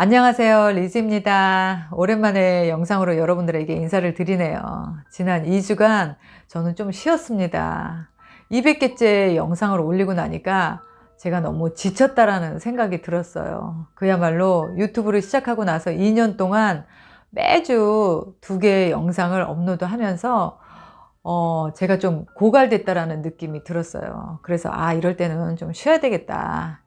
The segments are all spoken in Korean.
안녕하세요. 리즈입니다. 오랜만에 영상으로 여러분들에게 인사를 드리네요. 지난 2주간 저는 좀 쉬었습니다. 200개째 영상을 올리고 나니까 제가 너무 지쳤다라는 생각이 들었어요. 그야말로 유튜브를 시작하고 나서 2년 동안 매주 두 개의 영상을 업로드 하면서 어, 제가 좀 고갈됐다라는 느낌이 들었어요. 그래서 아, 이럴 때는 좀 쉬어야 되겠다.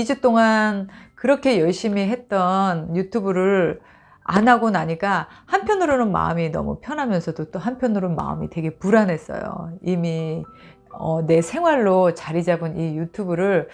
2주 동안 그렇게 열심히 했던 유튜브를 안 하고 나니까 한편으로는 마음이 너무 편하면서도 또 한편으로는 마음이 되게 불안했어요. 이미 어, 내 생활로 자리 잡은 이 유튜브를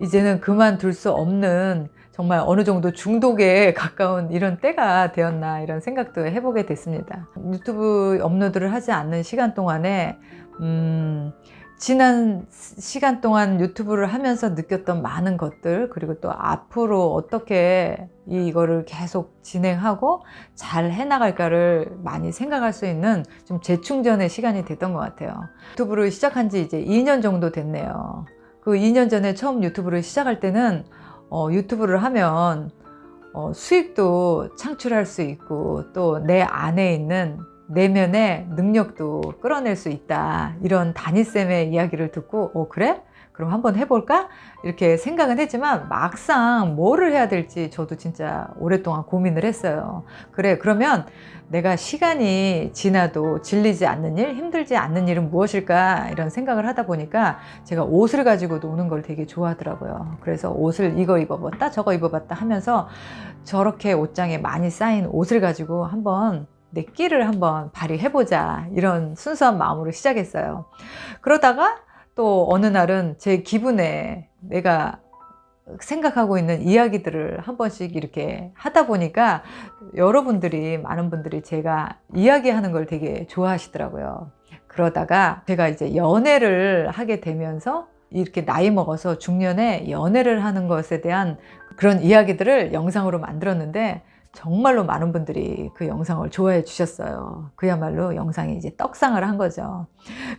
이제는 그만둘 수 없는 정말 어느 정도 중독에 가까운 이런 때가 되었나 이런 생각도 해보게 됐습니다. 유튜브 업로드를 하지 않는 시간 동안에 음, 지난 시간 동안 유튜브를 하면서 느꼈던 많은 것들 그리고 또 앞으로 어떻게 이거를 계속 진행하고 잘 해나갈까를 많이 생각할 수 있는 좀 재충전의 시간이 됐던 것 같아요. 유튜브를 시작한 지 이제 2년 정도 됐네요. 그 2년 전에 처음 유튜브를 시작할 때는 어, 유튜브를 하면 어, 수익도 창출할 수 있고 또 내 안에 있는 내면의 능력도 끌어낼 수 있다. 이런 다니쌤의 이야기를 듣고, 어, 그래? 그럼 한번 해볼까? 이렇게 생각은 했지만 막상 뭐를 해야 될지 저도 진짜 오랫동안 고민을 했어요. 그래, 그러면 내가 시간이 지나도 질리지 않는 일, 힘들지 않는 일은 무엇일까? 이런 생각을 하다 보니까 제가 옷을 가지고 노는 걸 되게 좋아하더라고요. 그래서 옷을 이거 입어봤다, 저거 입어봤다 하면서 저렇게 옷장에 많이 쌓인 옷을 가지고 한번 내 끼를 한번 발휘해보자. 이런 순수한 마음으로 시작했어요. 그러다가 또 어느 날은 제 기분에 내가 생각하고 있는 이야기들을 한 번씩 이렇게 하다 보니까 여러분들이, 많은 분들이 제가 이야기하는 걸 되게 좋아하시더라고요. 그러다가 제가 이제 연애를 하게 되면서 이렇게 나이 먹어서 중년에 연애를 하는 것에 대한 그런 이야기들을 영상으로 만들었는데 정말로 많은 분들이 그 영상을 좋아해 주셨어요. 그야말로 영상이 이제 떡상을 한 거죠.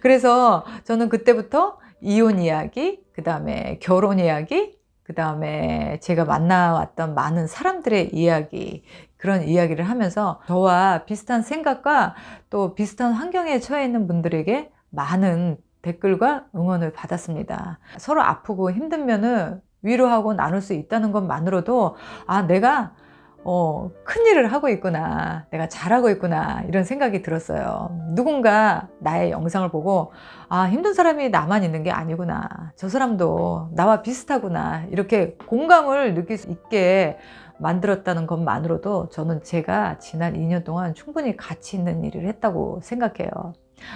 그래서 저는 그때부터 이혼 이야기, 그 다음에 결혼 이야기, 그 다음에 제가 만나왔던 많은 사람들의 이야기, 그런 이야기를 하면서 저와 비슷한 생각과 또 비슷한 환경에 처해 있는 분들에게 많은 댓글과 응원을 받았습니다. 서로 아프고 힘들면은 위로하고 나눌 수 있다는 것만으로도 아, 내가 어, 큰일을 하고 있구나. 내가 잘하고 있구나. 이런 생각이 들었어요. 누군가 나의 영상을 보고, 아, 힘든 사람이 나만 있는 게 아니구나. 저 사람도 나와 비슷하구나. 이렇게 공감을 느낄 수 있게 만들었다는 것만으로도 저는 제가 지난 2년 동안 충분히 가치 있는 일을 했다고 생각해요.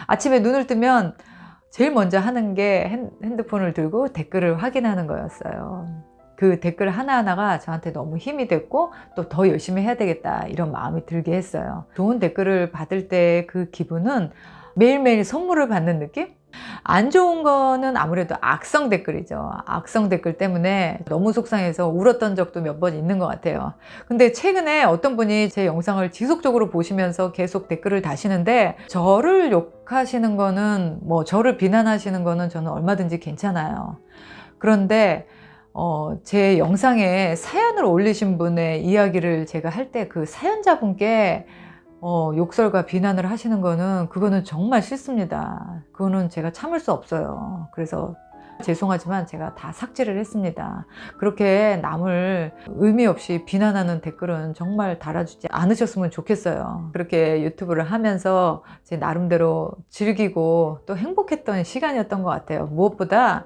아침에 눈을 뜨면 제일 먼저 하는 게 핸드폰을 들고 댓글을 확인하는 거였어요. 그 댓글 하나하나가 저한테 너무 힘이 됐고 또 더 열심히 해야 되겠다 이런 마음이 들게 했어요. 좋은 댓글을 받을 때 그 기분은 매일매일 선물을 받는 느낌? 안 좋은 거는 아무래도 악성 댓글이죠. 악성 댓글 때문에 너무 속상해서 울었던 적도 몇 번 있는 것 같아요. 근데 최근에 어떤 분이 제 영상을 지속적으로 보시면서 계속 댓글을 다시는데 저를 욕하시는 거는 뭐 저를 비난하시는 거는 저는 얼마든지 괜찮아요. 그런데 어, 제 영상에 사연을 올리신 분의 이야기를 제가 할 때 그 사연자분께 어, 욕설과 비난을 하시는 거는 그거는 정말 싫습니다. 그거는 제가 참을 수 없어요. 그래서 죄송하지만 제가 다 삭제를 했습니다. 그렇게 남을 의미 없이 비난하는 댓글은 정말 달아주지 않으셨으면 좋겠어요. 그렇게 유튜브를 하면서 제 나름대로 즐기고 또 행복했던 시간이었던 것 같아요. 무엇보다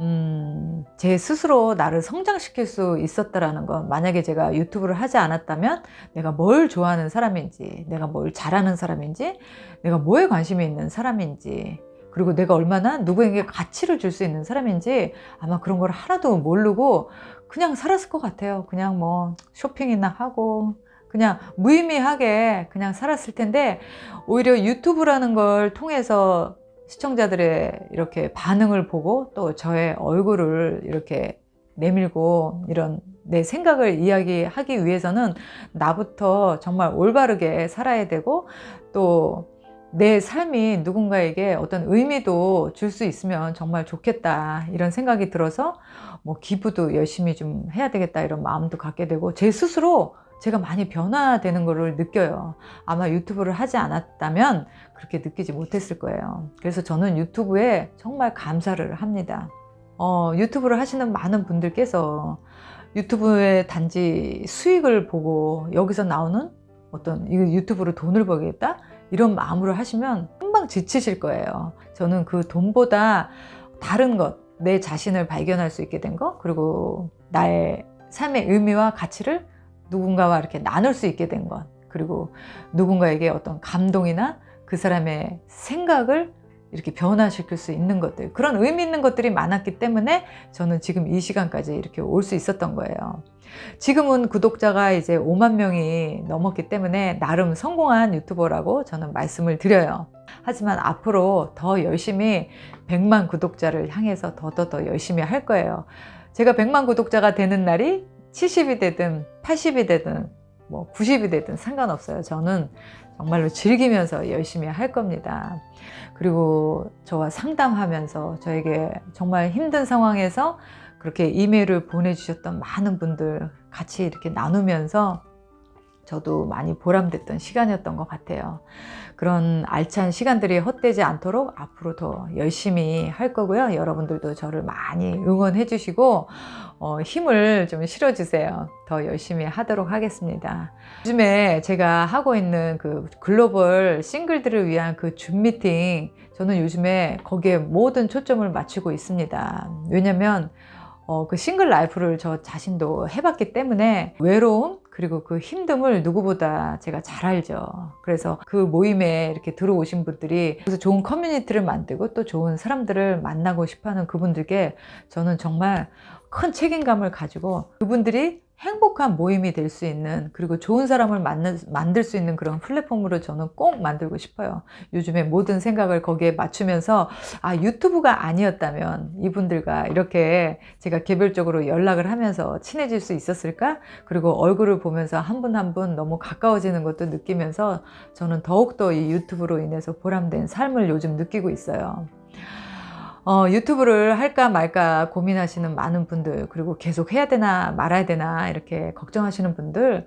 음, 제 스스로 나를 성장시킬 수 있었다라는 건 만약에 제가 유튜브를 하지 않았다면 내가 뭘 좋아하는 사람인지, 내가 뭘 잘하는 사람인지, 내가 뭐에 관심이 있는 사람인지, 그리고 내가 얼마나 누구에게 가치를 줄 수 있는 사람인지 아마 그런 걸 하나도 모르고 그냥 살았을 것 같아요. 그냥 뭐 쇼핑이나 하고 그냥 무의미하게 그냥 살았을 텐데 오히려 유튜브라는 걸 통해서 시청자들의 이렇게 반응을 보고 또 저의 얼굴을 이렇게 내밀고 이런 내 생각을 이야기하기 위해서는 나부터 정말 올바르게 살아야 되고 또 내 삶이 누군가에게 어떤 의미도 줄 수 있으면 정말 좋겠다 이런 생각이 들어서 뭐 기부도 열심히 좀 해야 되겠다 이런 마음도 갖게 되고 제 스스로 제가 많이 변화되는 것을 느껴요. 아마 유튜브를 하지 않았다면 그렇게 느끼지 못했을 거예요. 그래서 저는 유튜브에 정말 감사를 합니다. 어, 유튜브를 하시는 많은 분들께서 유튜브에 단지 수익을 보고 여기서 나오는 어떤 이 유튜브로 돈을 벌겠다 이런 마음으로 하시면 금방 지치실 거예요. 저는 그 돈보다 다른 것, 내 자신을 발견할 수 있게 된 것, 그리고 나의 삶의 의미와 가치를 누군가와 이렇게 나눌 수 있게 된 것, 그리고 누군가에게 어떤 감동이나 그 사람의 생각을 이렇게 변화시킬 수 있는 것들, 그런 의미 있는 것들이 많았기 때문에 저는 지금 이 시간까지 이렇게 올 수 있었던 거예요. 지금은 구독자가 이제 5만 명이 넘었기 때문에 나름 성공한 유튜버라고 저는 말씀을 드려요. 하지만 앞으로 더 열심히 100만 구독자를 향해서 더더더 열심히 할 거예요. 제가 100만 구독자가 되는 날이 70이 되든 80이 되든 뭐 90이 되든 상관없어요. 저는 정말로 즐기면서 열심히 할 겁니다. 그리고 저와 상담하면서 저에게 정말 힘든 상황에서 그렇게 이메일을 보내주셨던 많은 분들 같이 이렇게 나누면서 저도 많이 보람됐던 시간이었던 것 같아요. 그런 알찬 시간들이 헛되지 않도록 앞으로 더 열심히 할 거고요. 여러분들도 저를 많이 응원해 주시고 어, 힘을 좀 실어 주세요. 더 열심히 하도록 하겠습니다. 요즘에 제가 하고 있는 그 글로벌 싱글들을 위한 그 줌 미팅 저는 요즘에 거기에 모든 초점을 맞추고 있습니다. 왜냐면 어, 그 싱글 라이프를 저 자신도 해봤기 때문에 외로움 그리고 그 힘듦을 누구보다 제가 잘 알죠. 그래서 그 모임에 이렇게 들어오신 분들이 그래서 좋은 커뮤니티를 만들고 또 좋은 사람들을 만나고 싶어하는 그분들께 저는 정말 큰 책임감을 가지고 그분들이 행복한 모임이 될 수 있는 그리고 좋은 사람을 만나, 만들 수 있는 그런 플랫폼으로 저는 꼭 만들고 싶어요. 요즘에 모든 생각을 거기에 맞추면서 아 유튜브가 아니었다면 이분들과 이렇게 제가 개별적으로 연락을 하면서 친해질 수 있었을까? 그리고 얼굴을 보면서 한 분 한 분 너무 가까워지는 것도 느끼면서 저는 더욱더 이 유튜브로 인해서 보람된 삶을 요즘 느끼고 있어요. 어, 유튜브를 할까 말까 고민하시는 많은 분들, 그리고 계속 해야 되나 말아야 되나 이렇게 걱정하시는 분들,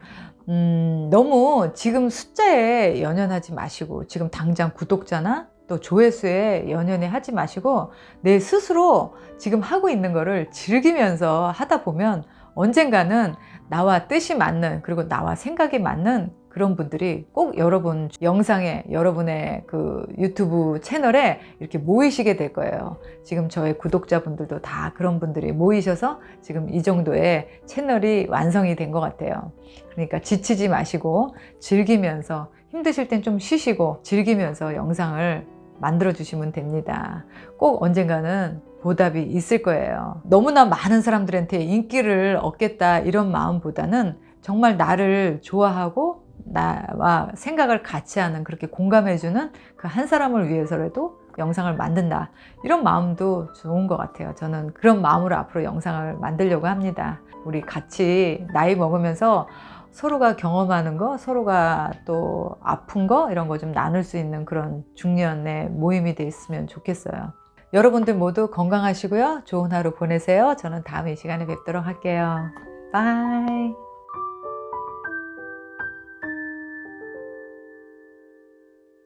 음, 너무 지금 숫자에 연연하지 마시고, 지금 당장 구독자나 또 조회수에 연연해 하지 마시고, 내 스스로 지금 하고 있는 거를 즐기면서 하다 보면 언젠가는 나와 뜻이 맞는, 그리고 나와 생각이 맞는 그런 분들이 꼭 여러분 영상에 여러분의 그 유튜브 채널에 이렇게 모이시게 될 거예요. 지금 저의 구독자분들도 다 그런 분들이 모이셔서 지금 이 정도의 채널이 완성이 된 것 같아요. 그러니까 지치지 마시고 즐기면서 힘드실 땐 좀 쉬시고 즐기면서 영상을 만들어 주시면 됩니다. 꼭 언젠가는 보답이 있을 거예요. 너무나 많은 사람들한테 인기를 얻겠다 이런 마음보다는 정말 나를 좋아하고 나와 생각을 같이 하는 그렇게 공감해주는 그 한 사람을 위해서라도 영상을 만든다. 이런 마음도 좋은 것 같아요. 저는 그런 마음으로 앞으로 영상을 만들려고 합니다. 우리 같이 나이 먹으면서 서로가 경험하는 거 서로가 또 아픈 거 이런 거 좀 나눌 수 있는 그런 중년의 모임이 돼 있으면 좋겠어요. 여러분들 모두 건강하시고요. 좋은 하루 보내세요. 저는 다음 이 시간에 뵙도록 할게요. 바이